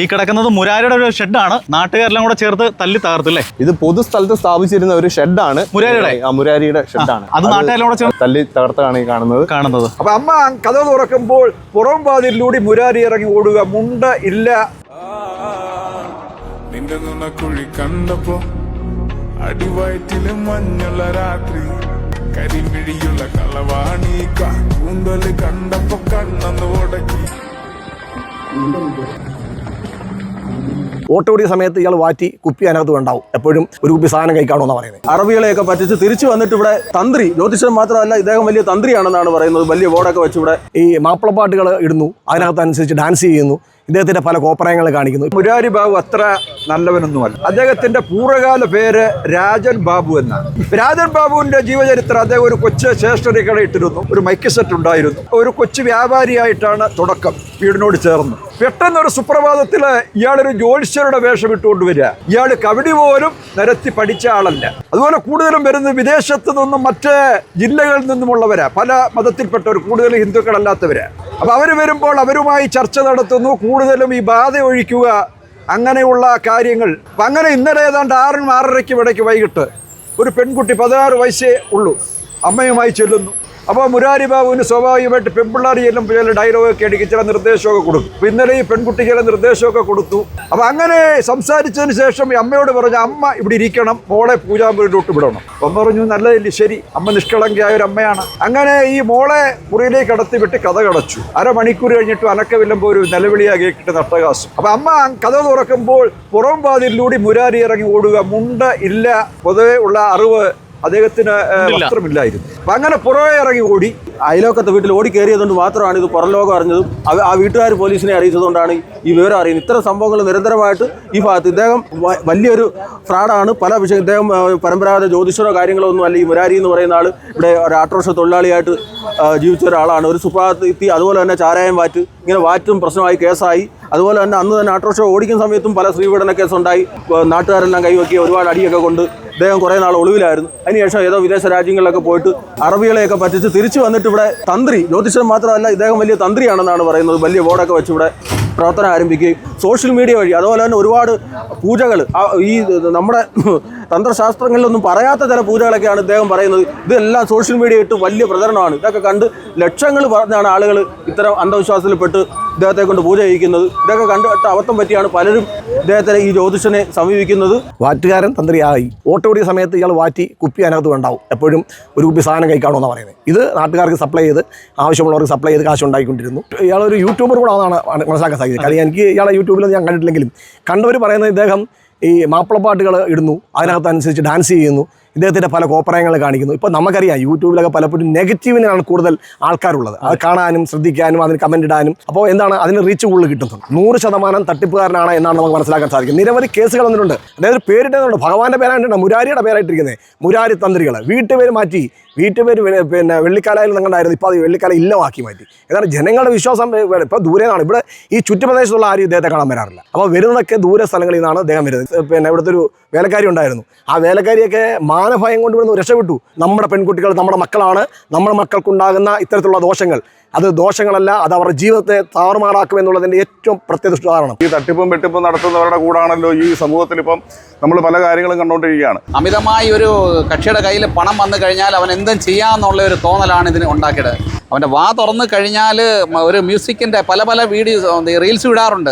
ഈ കിടക്കുന്നത് മുരാരിയുടെ ഒരു ഷെഡാണ് നാട്ടുകാരെല്ലാം കൂടെ ചേർത്ത് തല്ലി തകർത്തില്ലേ? ഇത് പൊതുസ്ഥലത്ത് സ്ഥാപിച്ചിരുന്ന ഒരു ഷെഡാണ് മുരാരിയുടെ? ആ മുരാരിയുടെ ഷെഡാണ് അത് നാട്ടുകാരെല്ലാം കൂടെ ചേർത്ത് തല്ലി തകർത്താണ് ഈ കാണുന്നത്. കാണുന്നത്. അപ്പൊ അമ്മ കഥ തുറക്കുമ്പോൾ പുറം വാതിലൂടെ മുരാരി ഇറങ്ങി ഓടുക. മുണ്ട ഇല്ല. നിന്റെ നുണക്കുഴി കണ്ടപ്പോ അടിവയറ്റിൽ മഞ്ഞുള്ള രാത്രി കരിമിഴിയുള്ള കളവാണി കൂന്തൽ കണ്ടപ്പോ കണ്ണന്ന് ഉടക്കി. ഓട്ടോടിയ സമയത്ത് ഇയാൾ വാറ്റി കുപ്പി അതിനകത്ത് ഉണ്ടാവും എപ്പോഴും ഒരു കുപ്പി സാധനം കഴിക്കാണെന്നാണ് പറയുന്നത്. അറബികളെയൊക്കെ പറ്റിച്ച് തിരിച്ചു വന്നിട്ട് ഇവിടെ തന്ത്രി ജ്യോതിഷൻ മാത്രമല്ല ഇദ്ദേഹം വലിയ തന്ത്രിയാണെന്നാണ് പറയുന്നത്. വലിയ ബോർഡൊക്കെ വെച്ച് ഇവിടെ ഈ മാപ്പിളപ്പാട്ടുകൾ ഇടുന്നു. അതിനകത്ത് അനുസരിച്ച് ഡാൻസ് ചെയ്യുന്നു. ഇദ്ദേഹത്തിന്റെ പല കോപ്രായങ്ങൾ കാണിക്കുന്നു. മുരാരി ബാബു അത്ര നല്ലവനൊന്നുമല്ല. അദ്ദേഹത്തിന്റെ പൂർവകാല പേര് രാജൻ ബാബു എന്നാണ്. രാജൻ ബാബുവിന്റെ ജീവചരിത്രം അദ്ദേഹം ഒരു കൊച്ചു സ്റ്റേഷനറി കട ഇട്ടിരുന്നു. ഒരു മൈക്ക് സെറ്റ് ഉണ്ടായിരുന്നു. ഒരു കൊച്ചു വ്യാപാരിയായിട്ടാണ് തുടക്കം. വീടിനോട് ചേർന്ന്. പെട്ടെന്ന് ഒരു സുപ്രഭാതത്തിൽ ഇയാളൊരു ജ്യോത്സ്യരുടെ വേഷം ഇട്ടുകൊണ്ട് വരിക. ഇയാൾ കബഡി പോലും നിരത്തി പഠിച്ച ആളല്ല. അതുപോലെ കൂടുതലും വരുന്നത് വിദേശത്ത് നിന്നും മറ്റ് ജില്ലകളിൽ നിന്നുമുള്ളവരാ. പല മതത്തിൽപ്പെട്ടവർ കൂടുതൽ ഹിന്ദുക്കളല്ലാത്തവരാ. അപ്പോൾ അവർ വരുമ്പോൾ അവരുമായി ചർച്ച നടത്തുന്നു. കൂടുതലും ഈ ബാധ ഒഴിക്കുക അങ്ങനെയുള്ള കാര്യങ്ങൾ. അപ്പം അങ്ങനെ ഇന്നലെ ഏതാണ്ട് ആറിനും ആറരയ്ക്കും ഇടയ്ക്ക് വൈകിട്ട് ഒരു പെൺകുട്ടി പതിനാറ് വയസ്സേ ഉള്ളൂ. അമ്മയുമായി ചെല്ലുന്നു. അപ്പോൾ മുരാരി ബാബുവിന് സ്വാഭാവികമായിട്ട് പെൺപിള്ളേർ ചെല്ലുമ്പോൾ ചില ഡയലോഗൊക്കെ അടിക്കും ചില നിർദ്ദേശമൊക്കെ കൊടുക്കും അപ്പോൾ ഇന്നലെ ഈ പെൺകുട്ടി ചില നിർദ്ദേശമൊക്കെ കൊടുത്തു. അപ്പോൾ അങ്ങനെ സംസാരിച്ചതിന് ശേഷം ഈ അമ്മയോട് പറഞ്ഞ അമ്മ ഇവിടെ ഇരിക്കണം മോളെ പൂജാമുറിയിലോട്ട് വിടണം. അപ്പം പറഞ്ഞു നല്ലതില്ല ശരി. അമ്മ നിഷ്കളങ്കയായ ഒരു അമ്മയാണ്. അങ്ങനെ ഈ മോളെ മുറിയിലേക്ക് കടത്തി വിട്ട് കഥ കടച്ചു. അരമണിക്കൂർ കഴിഞ്ഞിട്ട് അനക്കവില്ലുമ്പോൾ ഒരു നിലവിളിയാ കേട്ടിട്ട് നട്ടകാശം അപ്പം അമ്മ കഥ തുറക്കുമ്പോൾ പുറം വാതിലൂടെ മുരാരി ഇറങ്ങി ഓടുക. മുണ്ട ഇല്ല പൊതുവെ ഉള്ള അറിവ് അദ്ദേഹത്തിന് വസ്ത്രമില്ലായിരുന്നു. അപ്പൊ അങ്ങനെ പുറകെ ഇറങ്ങി ഓടി അയലോക്കത്തെ വീട്ടിൽ ഓടി കയറിയതുകൊണ്ട് മാത്രമാണ് ഇത് പുറം ലോകം അറിഞ്ഞതും. ആ വീട്ടുകാർ പോലീസിനെ അറിയിച്ചതുകൊണ്ടാണ് ഈ വിവരം അറിയുന്നത്. ഇത്തരം സംഭവങ്ങൾ നിരന്തരമായിട്ട് ഈ ഭാഗത്ത് ഇദ്ദേഹം വലിയൊരു ഫ്രാഡാണ്. പല വിഷയം ഇദ്ദേഹം പരമ്പരാഗത ജ്യോതിഷരോ കാര്യങ്ങളോ ഒന്നും അല്ല. ഈ മുരാരി എന്ന് പറയുന്ന ആൾ ഇവിടെ ഒരു ആട്ടോറിക്ഷ തൊഴിലാളിയായിട്ട് ജീവിച്ച ഒരാളാണ്. ഒരു എത്തി അതുപോലെ തന്നെ ചാരായം വാറ്റ് ഇങ്ങനെ വാറ്റും പ്രശ്നമായി കേസായി. അതുപോലെ തന്നെ അന്ന് തന്നെ ആട്ടോറിക്ഷ ഓടിക്കുന്ന സമയത്തും പല സ്ത്രീപീഡന കേസുണ്ടായി. നാട്ടുകാരെല്ലാം കൈവക്കി ഒരുപാട് അടിയൊക്കെ കൊണ്ട് ഇദ്ദേഹം കുറേ നാൾ ഒളിവിലായിരുന്നു. അതിനുശേഷം ഏതോ വിദേശ രാജ്യങ്ങളിലൊക്കെ പോയിട്ട് അറബികളെയൊക്കെ പറ്റിച്ച് തിരിച്ചു വന്നിട്ട് ഇവിടെ തന്ത്രി ജ്യോതിഷം മാത്രമല്ല ഇദ്ദേഹം വലിയ തന്ത്രിയാണെന്നാണ് പറയുന്നത്. വലിയ ബോർഡൊക്കെ വെച്ച് ഇവിടെ പ്രവർത്തനം ആരംഭിക്കുകയും സോഷ്യൽ മീഡിയ വഴി അതുപോലെ തന്നെ ഒരുപാട് പൂജകൾ ഈ നമ്മുടെ തന്ത്രശാസ്ത്രങ്ങളിലൊന്നും പറയാത്ത ചില പൂജകളൊക്കെയാണ് ഇദ്ദേഹം പറയുന്നത്. ഇതെല്ലാം സോഷ്യൽ മീഡിയ ഇട്ട് വലിയ പ്രചരണമാണ്. ഇതൊക്കെ കണ്ട് ലക്ഷങ്ങൾ പറഞ്ഞാണ് ആളുകൾ ഇത്തരം അന്ധവിശ്വാസത്തിൽപ്പെട്ട് ഇദ്ദേഹത്തെ കൊണ്ട് പൂജ ചെയ്യിക്കുന്നത്. ഇതൊക്കെ കണ്ടിട്ട് അബദ്ധം പറ്റിയാണ് പലരും ഇദ്ദേഹത്തെ ഈ ജ്യോതിഷനെ സമീപിക്കുന്നത്. വാറ്റുകാരൻ തന്ത്രിയായി. ഓട്ടോടിയ സമയത്ത് ഇയാൾ വാറ്റി കുപ്പി അതിനകത്ത് ഉണ്ടാവും എപ്പോഴും ഒരു കുപ്പി സാധനം കഴിക്കാണെന്നാണ് പറയുന്നത്. ഇത് നാട്ടുകാർക്ക് സപ്ലൈ ചെയ്ത് ആവശ്യമുള്ളവർക്ക് സപ്ലൈ ചെയ്ത് കാശ് ഉണ്ടായിക്കൊണ്ടിരുന്നു. ഇയാളൊരു യൂട്യൂബർ കൂടെ ആണെന്നാണ് മനസ്സിലാക്കാൻ സാധിച്ചത്. കാര്യം എനിക്ക് ഇയാളെ യൂട്യൂബിൽ ഞാൻ കണ്ടിട്ടില്ലെങ്കിലും കണ്ടവർ പറയുന്നത് ഇദ്ദേഹം ഈ മാപ്പിളപ്പാട്ടുകൾ ഇടുന്നു. അതിനകത്ത് അനുസരിച്ച് ഡാൻസ് ചെയ്യുന്നു. ഇദ്ദേഹത്തിന്റെ പല കോപ്രായങ്ങൾ കാണിക്കുന്നു. ഇപ്പോൾ നമുക്കറിയാം യൂട്യൂബിലൊക്കെ പലപ്പോഴും നെഗറ്റീവിനാണ് കൂടുതൽ ആൾക്കാരുള്ളത്. അത് കാണാനും ശ്രദ്ധിക്കാനും അതിന് കമന്റ് ഇടാനും. അപ്പോൾ എന്താണ്? അതിന് റീച്ച് കൂടുതൽ കിട്ടുന്നത്. നൂറ് ശതമാനം തട്ടിപ്പുകാരനാണ് എന്നാണ് നമുക്ക് മനസ്സിലാക്കാൻ സാധിക്കും നിരവധി കേസുകൾ വന്നിട്ടുണ്ട്. അതായത് പേരിട്ടുണ്ട് ഭഗവാന്റെ പേരായിട്ട് മുരാരിയുടെ പേരായിട്ടിരിക്കുന്നത്. മുരാരി തന്ത്രികൾ വീട്ടുപേര് മാറ്റി. വീട്ടുപേര് പിന്നെ വെള്ളിക്കാലയിൽ നിങ്ങളുണ്ടായിരുന്നു ഇപ്പോൾ അത് വെള്ളിക്കാല ഇല്ലമാക്കി മാറ്റി. എന്നാൽ ജനങ്ങളുടെ വിശ്വാസം ഇപ്പോൾ ദൂരെ നിന്നാണ്. ഇവിടെ ഈ ചുറ്റുപ്രദേശത്തുള്ള ആരും ഇദ്ദേഹത്തെ കാണാൻ വരാറില്ല. അപ്പോൾ വരുന്നതൊക്കെ ദൂര സ്ഥലങ്ങളിൽ നിന്നാണ് അദ്ദേഹം വരുന്നത്. പിന്നെ ഇവിടുത്തെ ഒരു വേലക്കാരി ഉണ്ടായിരുന്നു. ആ വേലക്കാരിയൊക്കെ മാനഭയം കൊണ്ട് ഇവിടുന്ന് രക്ഷപ്പെട്ടു. നമ്മുടെ പെൺകുട്ടികൾ നമ്മുടെ മക്കളാണ്. നമ്മുടെ മക്കൾക്കുണ്ടാകുന്ന ഇത്തരത്തിലുള്ള ദോഷങ്ങൾ. അത് ദോഷങ്ങളല്ല അത് അവരുടെ ജീവിതത്തെ താറുമാറാക്കും എന്നുള്ളതിന്റെ ഏറ്റവും പ്രത്യേക ഉദാഹരണം. ഈ തട്ടിപ്പും വെട്ടിപ്പും നടത്തുന്നവരുടെ കൂടാണല്ലോ ഈ സമൂഹത്തിൽ ഇപ്പം നമ്മൾ പല കാര്യങ്ങളും കണ്ടുകൊണ്ടിരിക്കുകയാണ്. അമിതമായി ഒരു കക്ഷിയുടെ കയ്യിൽ പണം വന്നു കഴിഞ്ഞാൽ അവൻ എന്തും ചെയ്യാമെന്നുള്ള ഒരു തോന്നലാണ് ഇതിന് ഉണ്ടാക്കിയത്. അവന്റെ വാ തുറന്നു കഴിഞ്ഞാൽ ഒരു മ്യൂസിക്കിന്റെ പല പല വീഡിയോസ് റീൽസ് വിടാറുണ്ട്